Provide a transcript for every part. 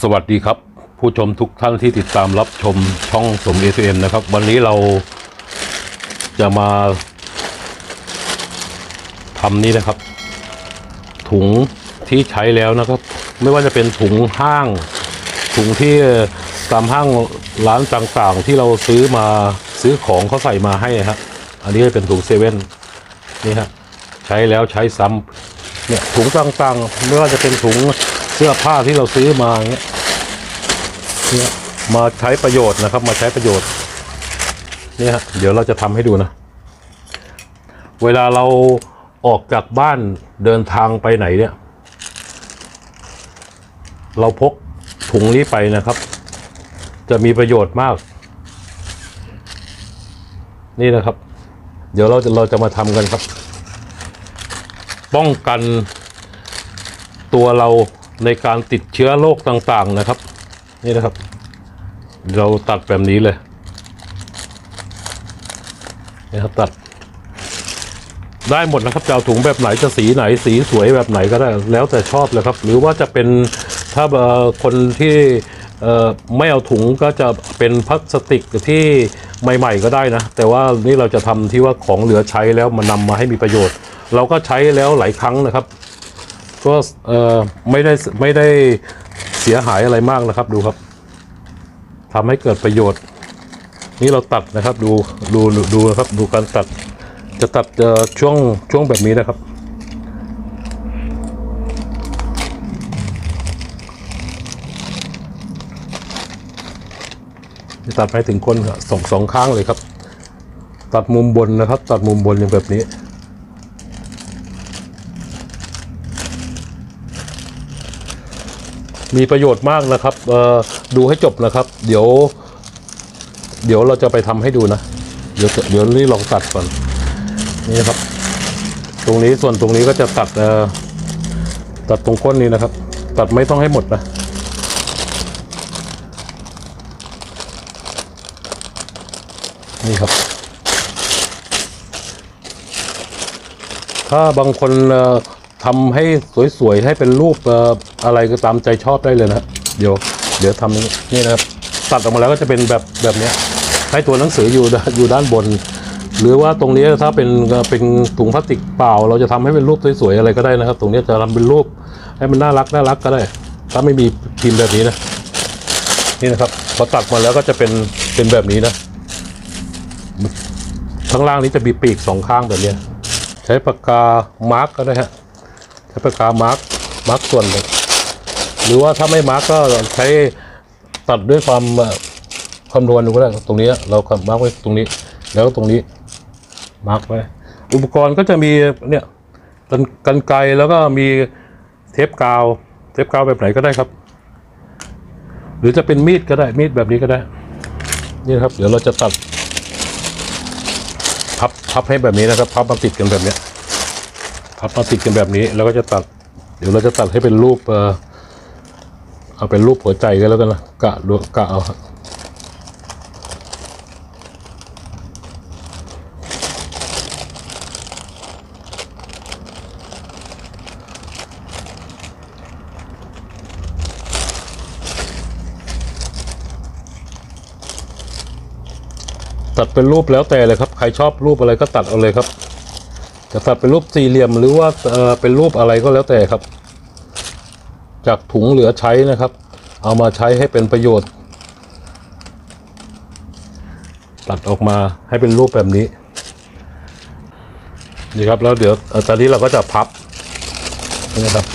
สวัสดีครับ ผู้ชมทุกท่านที่ติดตามรับชมช่องสมเอเอ็มนะครับ วันนี้เราจะมาทำนี่นะครับ ถุงที่ใช้แล้วนะครับ ไม่ว่าจะเป็นถุงห้าง ถุงที่ตามห้างร้านต่างๆ ที่เราซื้อมาซื้อของเขาใส่มาให้ฮะอันนี้เป็นถุงเซเว่นนี่ฮะใช้แล้วใช้ซ้ำเนี่ยถุงต่างๆ ไม่ว่าจะเป็นถุง เสื้อผ้าที่เราซื้อมาเงี้ยเนี่ยมาใช้ประโยชน์นะครับ มาใช้ประโยชน์เนี่ยฮะเดี๋ยวเราจะทำให้ดูนะ เวลาเราออกจากบ้านเดินทางไปไหนเนี่ย เราพกถุงนี้ไปนะครับ จะมีประโยชน์มาก นี่นะครับ เดี๋ยวเราจะเราจะมาทำกันครับ ป้องกันตัวเรา ในการติดเชื้อโรคต่างๆนะครับ นี่นะครับ เราตัดแบบนี้เลยนี่ครับตัด ได้หมดนะครับจะเอาถุงแบบไหนจะสีไหนสีสวยแบบไหนก็ได้แล้วแต่ชอบเลยครับ หรือว่าจะเป็นถ้าคนที่ไม่เอาถุงก็จะเป็นพลาสติกที่ใหม่ ๆ ก็ได้นะ แต่ว่านี่เราจะทำที่ว่าของเหลือใช้แล้วมานำมาให้มีประโยชน์ เราก็ใช้แล้วหลายครั้งนะครับ ก็เอ่อไม่ได้ไม่ได้เสียหายอะไรมากนะครับ ดูครับทำให้เกิดประโยชน์ นี่เราตัดนะครับดูดูดูนะครับ ดูการตัด จะตัดเออช่วงช่วงแบบนี้นะครับ จะตัดไปถึงก้นสองสองข้างเลยครับ ตัดมุมบนนะครับ ตัดมุมบนอย่างแบบนี้ มีประโยชน์มากนะครับดูให้จบนะครับ เดี๋ยว เดี๋ยวเราจะไปทำให้ดูนะ เดี๋ยวเดี๋ยวนี่ลองตัดก่อนนี่นะครับ ตรงนี้ส่วนตรงนี้ก็จะตัดตัดตรงก้นนี้นะครับ ตัดไม่ต้องให้หมดนะนี่ครับ ถ้าบางคน ทำให้สวยๆให้เป็นรูปอะไรก็ตามใจชอบได้เลยนะเดี๋ยว เดี๋ยวทำนี้นี่นะครับตัดออกมาแล้วก็จะเป็นแบบแบบนี้ให้ตัวหนังสืออยู่อยู่ด้านบน หรือว่าตรงนี้ถ้าเป็นเป็นถุงพลาสติกเปล่า เราจะทำให้เป็นรูปสวยๆอะไรก็ได้นะครับ ตรงนี้จะทำเป็นรูปให้มันน่ารักน่ารักก็ได้ ถ้าไม่มีพิมพ์แบบนี้นะนี่นะครับพอตัดมาแล้วก็จะเป็นเป็นแบบนี้นะข้างล่างนี้จะมีปีกสองข้างแบบนี้ใช้ปากกามาร์กก็ได้ฮะ ช้ปากกามาร์กมาร์กส่วนเลยหรือว่าถ้าไม่มาร์กก็ใช้ตัดด้วยความคำนวณดูก็ได้ตรงนี้เราคำมาร์กไว้ตรงนี้ แล้วตรงนี้มาร์กไว้อุปกรณ์ก็จะมีเนี่ยกันไกรแล้วก็มีเทปกาว เทปกาวแบบไหนก็ได้ครับ หรือจะเป็นมีดก็ได้มีดแบบนี้ก็ได้ นี่ครับ เดี๋ยวเราจะตัดพับพับให้แบบนี้นะครับ พับมาติดกันแบบเนี้ย พับมาติดกันแบบนี้ แล้วก็จะตัด เดี๋ยวเราจะตัดให้เป็นรูปเออเอาเป็นรูปหัวใจกันแล้วกันนะกะดูกะเอาตัดเป็นรูปแล้วแต่เลยครับ ใครชอบรูปอะไรก็ตัดเอาเลยครับ จะตัดเป็นรูปสี่เหลี่ยมหรือว่าเป็นรูปอะไรก็แล้วแต่ครับ จากถุงเหลือใช้นะครับ เอามาใช้ให้เป็นประโยชน์ ตัดออกมาให้เป็นรูปแบบนี้นี่ครับแล้วเดี๋ยวตอนนี้เราก็จะพับนี่ครับ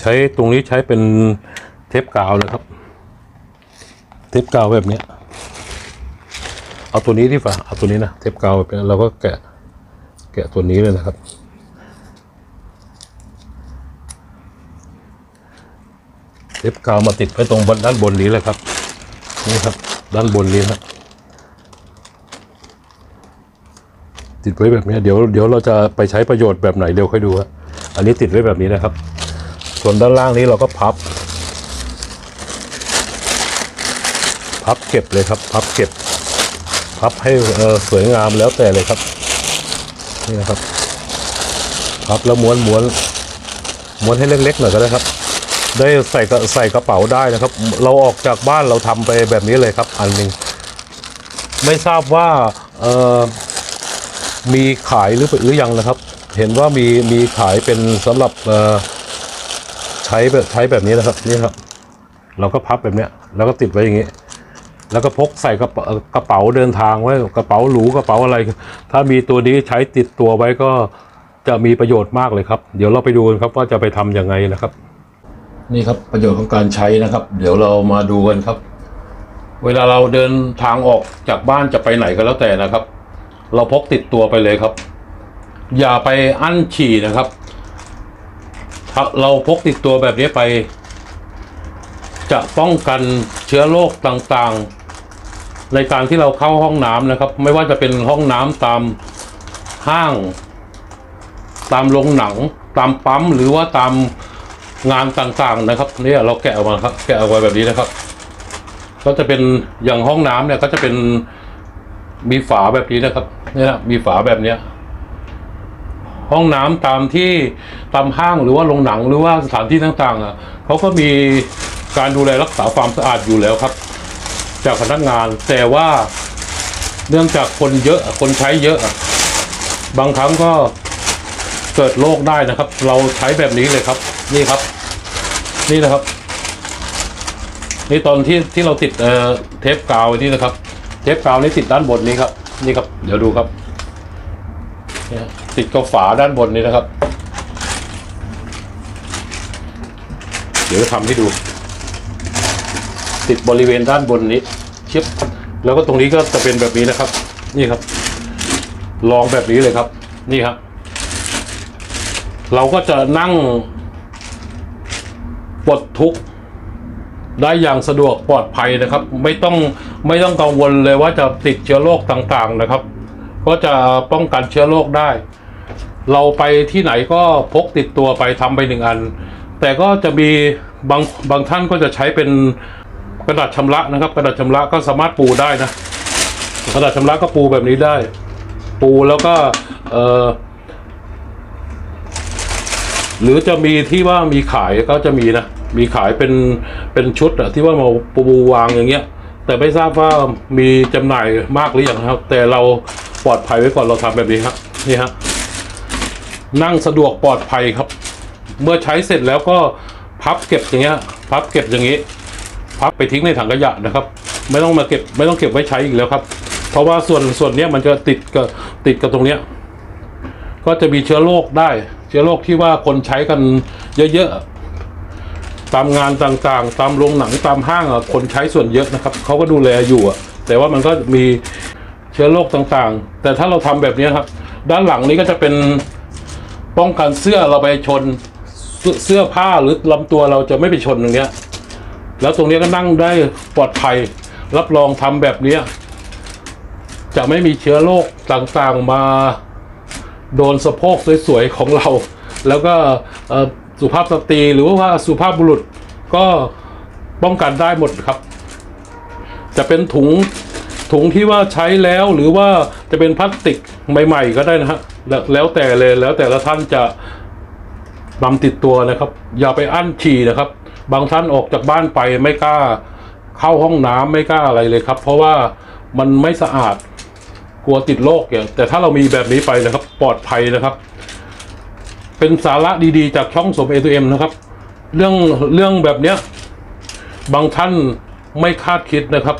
ใช้ตรงนี้ใช้เป็นเทปกาวนะครับ เทปกาวแบบนี้ เอาตัวนี้ดีกว่าเอาตัวนี้นะเทปกาวแบบนี้เราก็แกะแกะตัวนี้เลยนะครับ เทปกาวมาติดไว้ตรงด้านบนนี้เลยครับ นี่ครับ ด้านบนนี้ครับติดไว้แบบนี้เดี๋ยวเดี๋ยวเราจะไปใช้ประโยชน์แบบไหนเดี๋ยวค่อยดูครับอันนี้ติดไว้แบบนี้นะครับ ส่วนด้านล่างนี้เราก็พับ พับเก็บเลยครับ พับเก็บ พับให้เออสวยงามแล้วแต่เลยครับ นี่นะครับ พับแล้วม้วนม้วนม้วนให้เล็กๆหน่อยก็ได้ครับ ได้ใส่ใส่กระเป๋าได้นะครับ เราออกจากบ้านเราทำไปแบบนี้เลยครับ อันหนึ่งไม่ทราบว่าเออมีขายหรือหรือยังนะครับ เห็นว่ามีมีขายเป็นสำหรับเออใช้แบบใช้แบบนี้นะครับนี่ครับ เราก็พับแบบเนี้ย แล้วก็ติดไว้อย่างนี้ แล้วก็พกใส่กระเป๋ากระเป๋าเดินทางไว้กระเป๋าหรูกระเป๋าอะไร ถ้ามีตัวนี้ใช้ติดตัวไว้ก็จะมีประโยชน์มากเลยครับ เดี๋ยวเราไปดูกันครับว่าจะไปทำยังไงนะครับ นี่ครับประโยชน์ของการใช้นะครับ เดี๋ยวเรามาดูกันครับ เวลาเราเดินทางออกจากบ้านจะไปไหนก็แล้วแต่นะครับ เราพกติดตัวไปเลยครับ อย่าไปอั้นฉี่นะครับถ้าเราพกติดตัวแบบนี้ไป จะป้องกันเชื้อโรคต่างๆ ในการที่เราเข้าห้องน้ำนะครับ ไม่ว่าจะเป็นห้องน้ำตามห้าง ตามโรงหนัง ตามปั๊มหรือว่าตามงานต่างๆนะครับเนี่ยเราแกะออกมาครับ แกะออกมาแบบนี้นะครับ ก็จะเป็นอย่างห้องน้ำเนี่ยก็จะเป็นมีฝาแบบนี้นะครับเนี่ยนะมีฝาแบบเนี้ยห้องน้ำตามที่ตามห้างหรือว่าโรงหนังหรือว่าสถานที่ต่างๆอะเขาก็มีการดูแลรักษาความสะอาดอยู่แล้วครับ จากพนักงาน แต่ว่าเนื่องจากคนเยอะคนใช้เยอะ บางครั้งก็เกิดโรคได้นะครับ เราใช้แบบนี้เลยครับ นี่ครับ นี่นะครับ นี่ตอนที่ที่เราติดเอ่อเทปกาวนี่นะครับ เทปกาวนี่ติดด้านบนนี้ครับ นี่ครับ เดี๋ยวดูครับนี่ติดกับฝาด้านบนนี้นะครับ เดี๋ยวทำให้ดู ติดบริเวณด้านบนนี้ชิบแล้วก็ตรงนี้ก็จะเป็นแบบนี้นะครับ นี่ครับ ลองแบบนี้เลยครับ นี่ครับ เราก็จะนั่งปลดทุกได้อย่างสะดวกปลอดภัยนะครับ ไม่ต้องไม่ต้องกังวลเลยว่าจะติดเชื้อโรคต่างๆนะครับ ก็จะป้องกันเชื้อโรคได้ เราไปที่ไหนก็พกติดตัวไปทำไปหนึ่งอัน แต่ก็จะมีบางบางท่านก็จะใช้เป็น กระดาษชำระนะครับ กระดาษชำระก็สามารถปูได้นะ กระดาษชำระก็ปูแบบนี้ได้ ปูแล้วก็เออหรือจะมีที่ว่ามีขายก็จะมีนะ มีขายเป็นเป็นชุดอะที่ว่ามาปูวางอย่างเงี้ย แต่ไม่ทราบว่ามีจำหน่ายมากหรือยังครับ แต่เราปลอดภัยไว้ก่อนเราทำแบบนี้ครับนี่ฮะนั่งสะดวกปลอดภัยครับ เมื่อใช้เสร็จแล้วก็พับเก็บอย่างเงี้ย พับเก็บอย่างงี้ พับไปทิ้งในถังขยะนะครับ ไม่ต้องมาเก็บไม่ต้องเก็บไว้ใช้อีกแล้วครับ เพราะว่าส่วนส่วนเนี้ยมันจะติดกับติดกับตรงเนี้ยก็จะมีเชื้อโรคได้ เชื้อโรคที่ว่าคนใช้กันเยอะๆตามงานต่างๆ ตามโรงหนังตามห้างอะคนใช้ส่วนเยอะนะครับเขาก็ดูแลอยู่อะแต่ว่ามันก็มีเชื้อโรคต่างๆ แต่ถ้าเราทำแบบนี้ครับ ด้านหลังนี้ก็จะเป็นป้องกันเสื้อเราไปชนเสื้อผ้าหรือลำตัวเราจะไม่ไปชนตรงเนี้ย แล้วตรงนี้ก็นั่งได้ปลอดภัย รับรองทำแบบเนี้ยจะไม่มีเชื้อโรคต่างๆมาโดนสะโพกสวยๆของเรา แล้วก็สุภาพสตรีหรือว่าสุภาพบุรุษก็ป้องกันได้หมดครับ จะเป็นถุงถุงที่ว่าใช้แล้วหรือว่าจะเป็นพลาสติกใหม่ ๆ ก็ได้นะฮะแล้วแล้วแต่เลยแล้วแต่ละท่านจะนำติดตัวนะครับ อย่าไปอั้นฉี่นะครับ บางท่านออกจากบ้านไปไม่กล้าเข้าห้องน้ำไม่กล้าอะไรเลยครับ เพราะว่ามันไม่สะอาดกลัวติดโรคอย่างแต่ถ้าเรามีแบบนี้ไปนะครับ ปลอดภัยนะครับ เป็นสาระดีๆ จากช่องสมเอ m นะครับ เรื่องเรื่องแบบเนี้ยบางท่านไม่คาดคิดนะครับ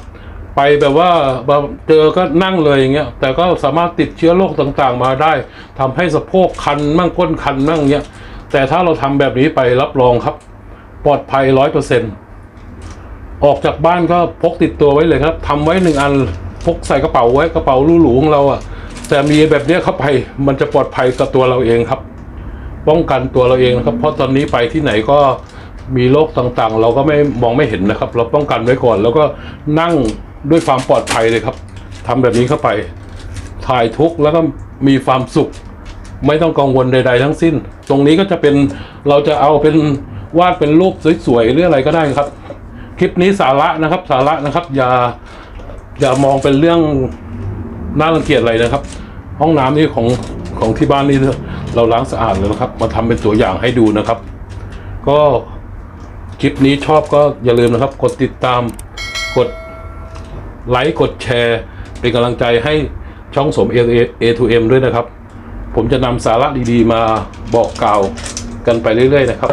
ไปแบบว่าเจอก็นั่งเลยอย่างเงี้ยแต่ก็สามารถติดเชื้อโรคต่างๆ มาได้ทำให้สะโพกคันมั่งก้นคันมั่งเงี้ยแต่ถ้าเราทำแบบนี้ไปรับรองครับ ปลอดภัยร้อยเปอร์เซ็นต์ออกจากบ้านก็พกติดตัวไว้เลยครับทำไว้หนึ่งอันพกใส่กระเป๋าไว้กระเป๋าหรูๆของเราอะ่ะแต่มีแบบเนี้ยเข้าไปมันจะปลอดภัยกับตัวเราเองครับ ป้องกันตัวเราเองนะครับ เพราะตอนนี้ไปที่ไหนก็มีโรคต่างๆ เราก็ไม่มองไม่เห็นนะครับ เราป้องกันไว้ก่อน แล้วก็นั่งด้วยความปลอดภัยเลยครับทำแบบนี้เข้าไป ถ่ายทุกแล้วก็มีความสุข ไม่ต้องกังวลใด ๆ ทั้งสิ้น ตรงนี้ก็จะเป็นเราจะเอาเป็น วาดเป็นรูปสวยๆหรืออะไรก็ได้ครับ คลิปนี้สาระนะครับ สาระนะครับ อย่าอย่ามองเป็นเรื่องน่ารังเกียจอะไรนะครับ ห้องน้ำนี่ของของที่บ้านนี่เราล้างสะอาดเลยนะครับ มาทำเป็นตัวอย่างให้ดูนะครับ ก็คลิปนี้ชอบก็อย่าลืมนะครับ กดติดตามกดไลค์กดแชร์ เป็นกำลังใจให้ช่องสม A2M ด้วยนะครับ ผมจะนำสาระดีๆมาบอกกล่าวกันไปเรื่อย ๆ นะครับ